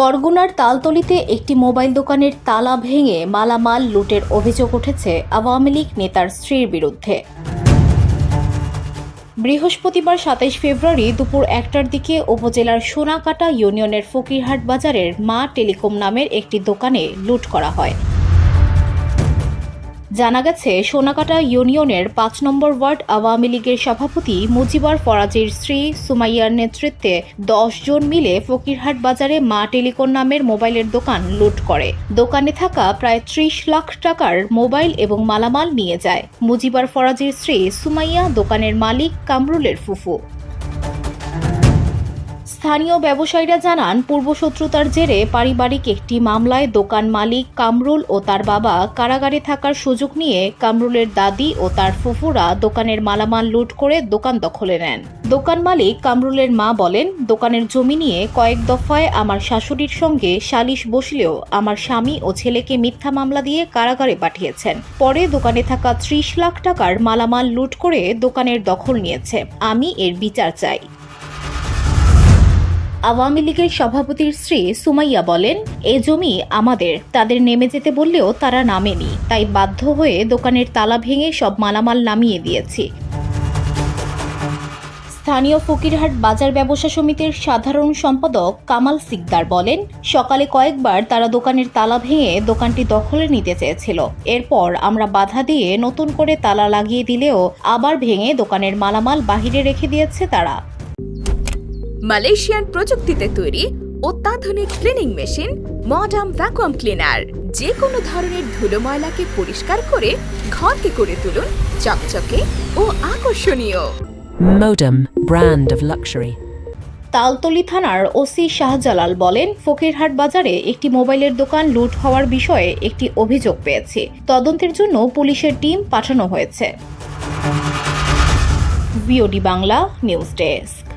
বরগুনার তালতলিতে একটি মোবাইল দোকানের তালা ভেঙে মালামাল লুটের অভিযোগ উঠেছে আওয়ামী লীগ নেতার স্ত্রীর বিরুদ্ধে। বৃহস্পতিবার সাতাইশ ফেব্রুয়ারি দুপুর একটার দিকে উপজেলার সোনাকাটা ইউনিয়নের ফকিরহাট বাজারের মা টেলিকম নামের একটি দোকানে লুট করা হয়। জানা গেছে, সোনাকাটা ইউনিয়নের পাঁচ নম্বর ওয়ার্ড আওয়ামী লীগের সভাপতি মুজিবার ফরাজির স্ত্রী সুমাইয়ার নেতৃত্বে দশ জন মিলে ফকিরহাট বাজারে মা টেলিকন নামের মোবাইলের দোকান লুট করে। দোকানে থাকা প্রায় ত্রিশ লাখ টাকার মোবাইল এবং মালামাল নিয়ে যায়। মুজিবার ফরাজির স্ত্রী সুমাইয়া দোকানের মালিক কামরুলের ফুফু। স্থানীয় ব্যবসায়ীরা জানান, পূর্বশত্রুতার জেরে পারিবারিক একটি মামলায় দোকান মালিক কামরুল ও তার বাবা কারাগারে থাকার সুযোগ নিয়ে কামরুলের দাদি ও তার ফুফুরা দোকানের মালামাল লুট করে দোকান দখলে নেন। দোকান মালিক কামরুলের মা বলেন, দোকানের জমি নিয়ে কয়েক দফায় আমার শাশুড়ির সঙ্গে সালিশ বসলেও আমার স্বামী ও ছেলেকে মিথ্যা মামলা দিয়ে কারাগারে পাঠিয়েছেন। পরে দোকানে থাকা ত্রিশ লাখ টাকার মালামাল লুট করে দোকানের দখল নিয়েছে। আমি এর বিচার চাই। আওয়ামী লীগের সভাপতির স্ত্রী সুমাইয়া বলেন, এ জমি আমাদের। তাদের নেমে যেতে বললেও তারা নামেনি। তাই বাধ্য হয়ে দোকানের তালা ভেঙে সব মালামাল নামিয়ে দিয়েছি। স্থানীয় ফকিরহাট বাজার ব্যবসা সমিতির সাধারণ সম্পাদক কামাল সিকদার বলেন, সকালে কয়েকবার তারা দোকানের তালা ভেঙে দোকানটি দখলে নিতে চেয়েছিল। এরপর আমরা বাধা দিয়ে নতুন করে তালা লাগিয়ে দিলেও আবার ভেঙে দোকানের মালামাল বাহিরে রেখে দিয়েছে তারা। মালয়েশিয়ান প্রযুক্তিতে তৈরি অত্যাধুনিক cleaning machine modern vacuum cleaner যে কোনো ধরনের ধুলো ময়লাকে পরিষ্কার করে ঘরকে করে তুলুন চকচকে ও আকর্ষণীয়। Modem, brand of luxury. Taltali থানার ওসি শাহজালাল বলেন ফকিরহাট বাজারে একটি মোবাইলের দোকান লুট হওয়ার বিষয়ে একটি অভিযোগ পেয়েছি। তদন্তের জন্য পুলিশের টিম পাঠানো হয়েছে। BOD Bangla news desk.